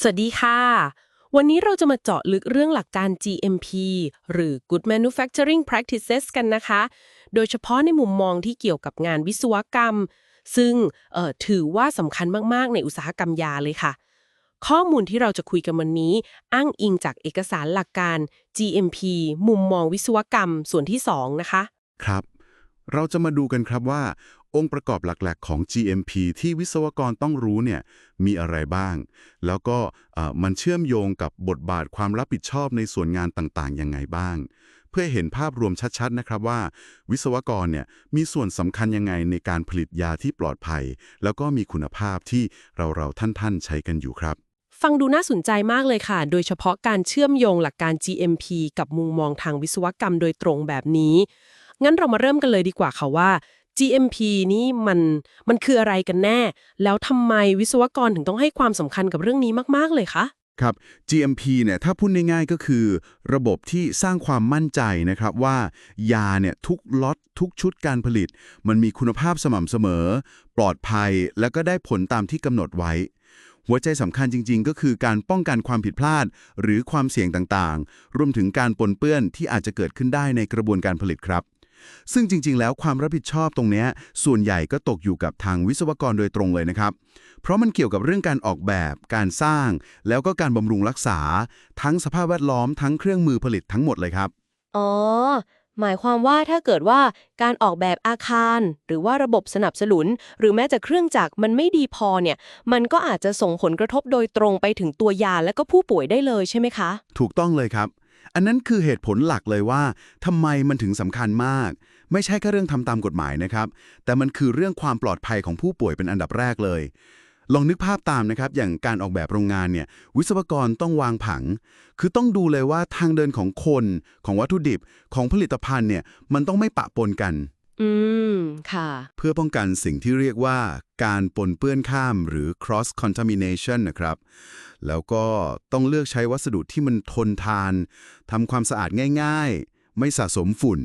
สวัสดีค่ะ วันนี้เราจะมาเจาะลึกเรื่องหลักการ GMP หรือ Good Manufacturing Practices กันนะคะ โดยเฉพาะในมุมมองที่เกี่ยวกับงานวิศวกรรม ซึ่งถือว่าสำคัญมากๆ ในอุตสาหกรรมยาเลยค่ะ ข้อมูลที่เราจะคุยกันวันนี้ อ้างอิงจากเอกสารหลักการ GMP มุมมองวิศวกรรมส่วนที่ 2 นะคะ ครับ เราจะมาดูกันครับว่า องค์ประกอบหลักๆ ของ GMP ที่วิศวกรต้องรู้เนี่ยมีอะไรบ้าง แล้วก็มันเชื่อมโยงกับบทบาทความรับผิดชอบในส่วนงานต่างๆ ยังไงบ้าง เพื่อเห็นภาพรวมชัดๆ นะครับว่า วิศวกรเนี่ยมีส่วนสำคัญยังไงในการผลิตยาที่ปลอดภัย แล้วก็มีคุณภาพที่เราๆ ท่านๆ ใช้กันอยู่ครับฟังดูน่าสนใจมากเลยค่ะ โดยเฉพาะการเชื่อมโยงหลักการ GMP กับมุมมองทางวิศวกรรมโดยตรงแบบนี้ งั้นเรามาเริ่มกันเลยดีกว่าค่ะว่า GMP นี่มันมันคืออะไรกันแน่ แล้วทำไมวิศวกรถึงต้องให้ความสำคัญกับเรื่องนี้มาก ๆ เลยคะครับ GMP เนี่ยถ้าพูดง่ายๆก็คือ ระบบที่สร้างความมั่นใจนะครับว่ายาเนี่ยทุกล็อตทุกชุดการผลิต มันมีคุณภาพสม่ำเสมอ ปลอดภัยแล้วก็ได้ผลตามที่กำหนดไว้ หัวใจสำคัญจริง ๆ ก็คือการป้องกันความผิดพลาด หรือความเสี่ยงต่างๆ รวมถึงการปนเปื้อนที่อาจจะเกิดขึ้นได้ในกระบวนการผลิตครับ ซึ่งจริง ๆ แล้วความรับผิดชอบตรงเนี้ยส่วนใหญ่ก็ตกอยู่กับทางวิศวกรโดยตรงเลยนะครับ เพราะมันเกี่ยวกับเรื่องการออกแบบ การสร้าง แล้วก็การบำรุงรักษา ทั้งสภาพแวดล้อมทั้งเครื่องมือผลิตทั้งหมดเลยครับ อ๋อ หมายความว่าถ้าเกิดว่าการออกแบบอาคาร หรือว่าระบบสนับสนุน หรือแม้แต่เครื่องจักรมันไม่ดีพอเนี่ย มันก็อาจจะส่งผลกระทบโดยตรงไปถึงตัวยาและก็ผู้ป่วยได้เลยใช่ไหมคะ ถูกต้องเลยครับ อันนั้นคือเหตุผลหลักเลยว่าทำไมมันถึงสำคัญมาก ไม่ใช่แค่เรื่องทำตามกฎหมายนะครับ แต่มันคือเรื่องความปลอดภัยของผู้ป่วยเป็นอันดับแรกเลย ลองนึกภาพตามนะครับ อย่างการออกแบบโรงงานเนี่ยวิศวกรต้องวางผัง คือต้องดูเลยว่าทางเดินของคน ของวัตถุดิบของผลิตภัณฑ์เนี่ยมันต้องไม่ปะปนกัน อืม ค่ะ เพื่อป้องกันสิ่งที่เรียกว่าการปนเปื้อนข้ามหรือ cross contamination นะครับ แล้วก็ต้องเลือกใช้วัสดุที่มันทนทานทำความสะอาดง่ายๆ ไม่สะสมฝุ่น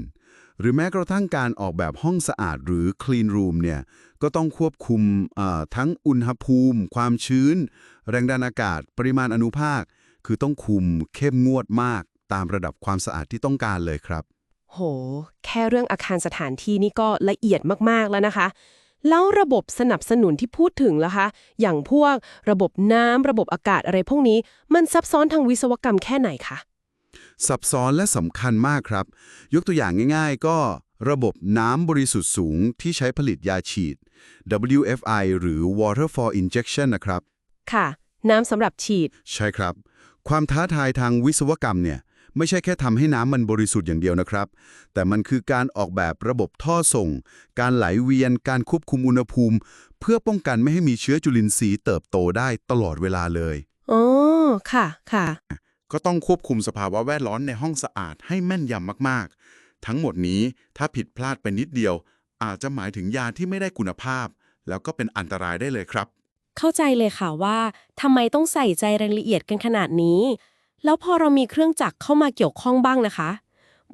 หรือแม้กระทั่งการออกแบบห้องสะอาดหรือ clean room เนี่ยก็ต้องควบคุมทั้งอุณหภูมิ ความชื้น แรงดันอากาศ ปริมาณอนุภาค คือต้องคุมเข้มงวดมากตามระดับความสะอาดที่ต้องการเลยครับ โห แค่เรื่องอาคารสถานที่นี่ก็ละเอียดมาก ๆ แล้วนะคะ แล้วระบบสนับสนุนที่พูดถึงล่ะคะ อย่างพวกระบบน้ำระบบอากาศอะไรพวกนี้ มันซับซ้อนทางวิศวกรรมแค่ไหนคะ ซับซ้อนและสำคัญมากครับ ยกตัวอย่างง่าย ๆ ก็ระบบน้ำบริสุทธิ์สูงที่ใช้ผลิตยาฉีด WFI หรือ Water for Injection นะครับ ค่ะ น้ำสำหรับฉีด ใช่ครับ ความท้าทายทางวิศวกรรมเนี่ย ไม่ใช่แค่ทำให้น้ำมันบริสุทธิ์อย่างเดียวนะครับ แต่มันคือการออกแบบระบบท่อส่ง การไหลเวียน การควบคุมอุณหภูมิ เพื่อป้องกันไม่ให้มีเชื้อจุลินทรีย์เติบโตได้ตลอดเวลาเลยอ๋อค่ะค่ะ ก็ต้องควบคุมสภาวะแวดล้อมในห้องสะอาดให้แม่นยำมากๆ ทั้งหมดนี้ถ้าผิดพลาดไปนิดเดียว อาจจะหมายถึงยาที่ไม่ได้คุณภาพ แล้วก็เป็นอันตรายได้เลยครับ เข้าใจเลยค่ะว่าทำไมต้องใส่ใจรายละเอียดกันขนาดนี้ แล้วพอเรามีเครื่องจักรเข้ามาเกี่ยวข้องบ้างนะคะ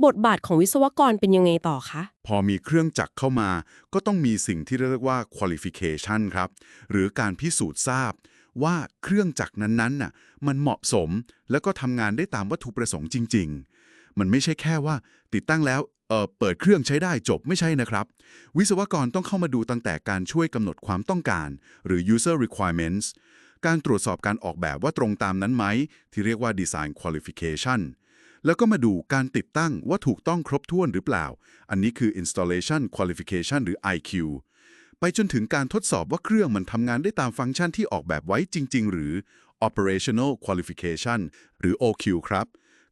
บทบาทของวิศวกรเป็นยังไงต่อคะ พอมีเครื่องจักรเข้ามา ก็ต้องมีสิ่งที่เรียกว่า qualification ครับ หรือการพิสูจน์ทราบ ว่าเครื่องจักรนั้นๆน่ะมันเหมาะสม แล้วก็ทำงานได้ตามวัตถุประสงค์จริง ๆ มันไม่ใช่แค่ว่า ติดตั้งแล้วเออเปิดเครื่องใช้ได้จบไม่ใช่นะครับ วิศวกรต้องเข้ามาดูตั้งแต่การช่วยกำหนดความต้องการ หรือ user requirements การตรวจสอบการออกแบบว่าตรงตามนั้นไหม ที่เรียกว่า design qualification แล้วก็มาดูการติดตั้งว่าถูกต้องครบถ้วนหรือเปล่า อันนี้คือ installation qualification หรือ IQ ไปจนถึงการทดสอบว่าเครื่องมันทำงานได้ตามฟังก์ชันที่ออกแบบไว้จริง ๆ หรือ operational qualification หรือ OQ ครับ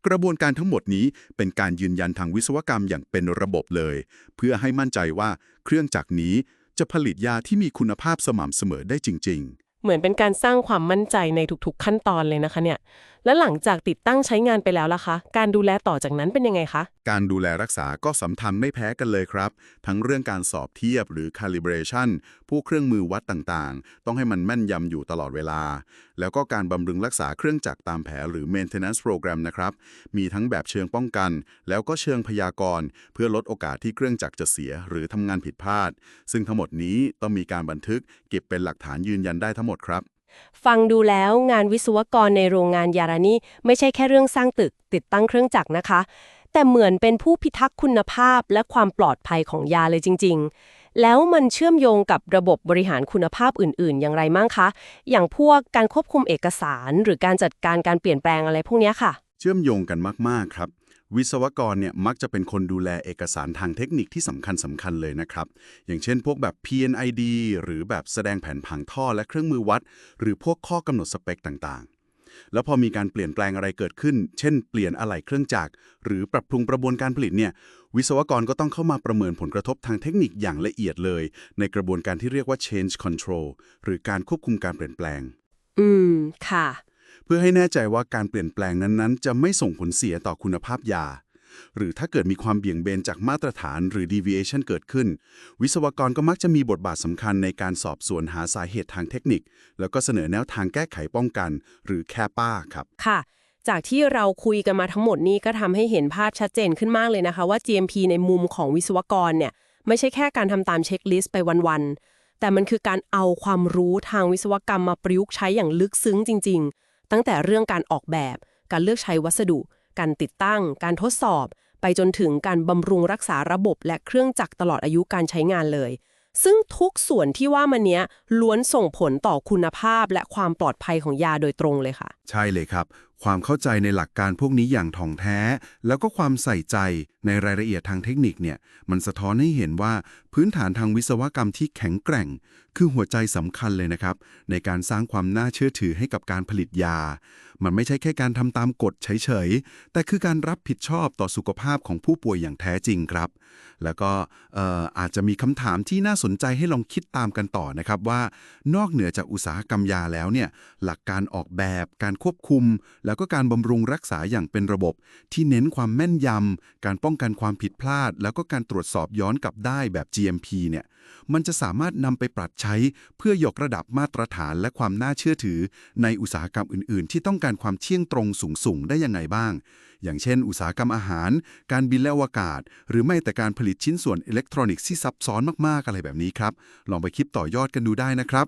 กระบวนการทั้งหมดนี้เป็นการยืนยันทางวิศวกรรมอย่างเป็นระบบเลย เพื่อให้มั่นใจว่าเครื่องจักรนี้จะผลิตยาที่มีคุณภาพสม่ำเสมอได้จริง ๆ เหมือนเป็นการสร้างความมั่นใจในทุกๆขั้นตอนเลยนะคะเนี่ย และหลังจากติดตั้งใช้งานไปแล้วล่ะคะ การดูแลต่อจากนั้นเป็นยังไงคะ การดูแลรักษาก็สำคัญไม่แพ้กันเลยครับ ทั้งเรื่องการสอบเทียบหรือ calibration ผู้เครื่องมือวัดต่างๆ ต้องให้มันแม่นยำอยู่ตลอดเวลา แล้วก็การบำรุงรักษาเครื่องจักรตามแผนหรือ maintenance program นะครับ มีทั้งแบบเชิงป้องกัน แล้วก็เชิงพยากรณ์ เพื่อลดโอกาสที่เครื่องจักรจะเสียหรือทำงานผิดพลาด ซึ่งทั้งหมดนี้ต้องมีการบันทึก เก็บเป็นหลักฐานยืนยันได้ทั้งหมดครับ ฟังดูแล้วงานวิศวกรในโรงงานยารานี่ไม่ใช่แค่เรื่องสร้างตึกติดตั้งเครื่องจักรนะคะ แต่เหมือนเป็นผู้พิทักษ์คุณภาพและความปลอดภัยของยาเลยจริง ๆ แล้วมันเชื่อมโยงกับระบบบริหารคุณภาพอื่น ๆ อย่างไรมั่งคะ อย่างพวกการควบคุมเอกสาร หรือการจัดการการเปลี่ยนแปลงอะไรพวกนี้ค่ะ เชื่อมโยงกันมากๆครับ วิศวกรเนี่ยมักจะเป็นคนดูแลเอกสารทางเทคนิคที่สำคัญสำคัญเลยนะครับ อย่างเช่นพวกแบบ PNID หรือแบบแสดงแผนผังท่อและเครื่องมือวัด หรือพวกข้อกำหนดสเปคต่างๆ แล้วพอมีการเปลี่ยนแปลงอะไรเกิดขึ้น เช่น เปลี่ยนอะไหล่เครื่องจักรหรือปรับปรุงกระบวนการผลิตเนี่ยวิศวกรก็ต้องเข้ามาประเมินผลกระทบทางเทคนิคอย่างละเอียดเลย ในกระบวนการที่เรียกว่า change control หรือการควบคุมการเปลี่ยนแปลง อืม ค่ะ เพื่อให้แน่ใจว่าการเปลี่ยนแปลงนั้นๆ จะไม่ส่งผลเสียต่อคุณภาพยา หรือถ้าเกิดมีความเบี่ยงเบนจากมาตรฐานหรือ deviation เกิดขึ้น วิศวกรก็มักจะมีบทบาทสำคัญในการสอบสวนหาสาเหตุทางเทคนิค แล้วก็เสนอแนวทางแก้ไขป้องกัน หรือแค่ป้าครับค่ะจากที่เราคุยกันมาทั้งหมดนี้ก็ทำให้เห็นภาพชัดเจนขึ้นมากเลยนะคะว่า GMP ในมุมของวิศวกรเนี่ยไม่ใช่แค่การทำตามเช็คลิสต์ไปวันๆ แต่มันคือการเอาความรู้ทางวิศวกรรมมาประยุกต์ใช้อย่างลึกซึ้งจริงๆ ตั้งแต่เรื่องการออกแบบ การเลือกใช้วัสดุ การติดตั้ง การทดสอบ ไปจนถึงการบำรุงรักษาระบบ และเครื่องจักรตลอดอายุการใช้งานเลย ซึ่งทุกส่วนที่ว่ามันเนี้ยล้วนส่งผลต่อคุณภาพและความปลอดภัยของยาโดยตรงเลยค่ะ ใช่เลยครับความเข้าใจในหลักการพวกนี้อย่างถ่องแท้ แล้วก็ความใส่ใจในรายละเอียดทางเทคนิคเนี่ยมันสะท้อนให้เห็นว่าพื้นฐานทางวิศวกรรมที่แข็งแกร่ง คือหัวใจสำคัญเลยนะครับ ในการสร้างความน่าเชื่อถือให้กับการผลิตยา มันไม่ใช่แค่การทำตามกฎเฉยๆ แต่คือการรับผิดชอบต่อสุขภาพของผู้ป่วยอย่างแท้จริงครับ แล้วก็เอ่ออาจจะมีคำถามที่น่าสนใจให้ลองคิดตามกันต่อนะครับว่านอกเหนือจากอุตสาหกรรมยาแล้วเนี่ยหลักการออกแบบการควบคุมแล้วก็การบำรุงรักษาอย่างเป็นระบบ ที่เน้นความแม่นยำ การป้องกันความผิดพลาด แล้วก็การตรวจสอบย้อนกลับได้แบบ GMP เนี่ย มันจะสามารถนำไปปรับใช้เพื่อยกระดับมาตรฐานและความน่าเชื่อถือ ในอุตสาหกรรมอื่น ๆ ที่ต้องการความเที่ยงตรงสูง ๆ ได้ยังไงบ้าง อย่างเช่น อุตสาหกรรมอาหาร การบินและอวกาศ หรือไม่แต่การผลิตชิ้นส่วนอิเล็กทรอนิกส์ที่ซับซ้อนมาก ๆ อะไรแบบนี้ครับ ลองไปคิดต่อยอดกันดูได้นะครับ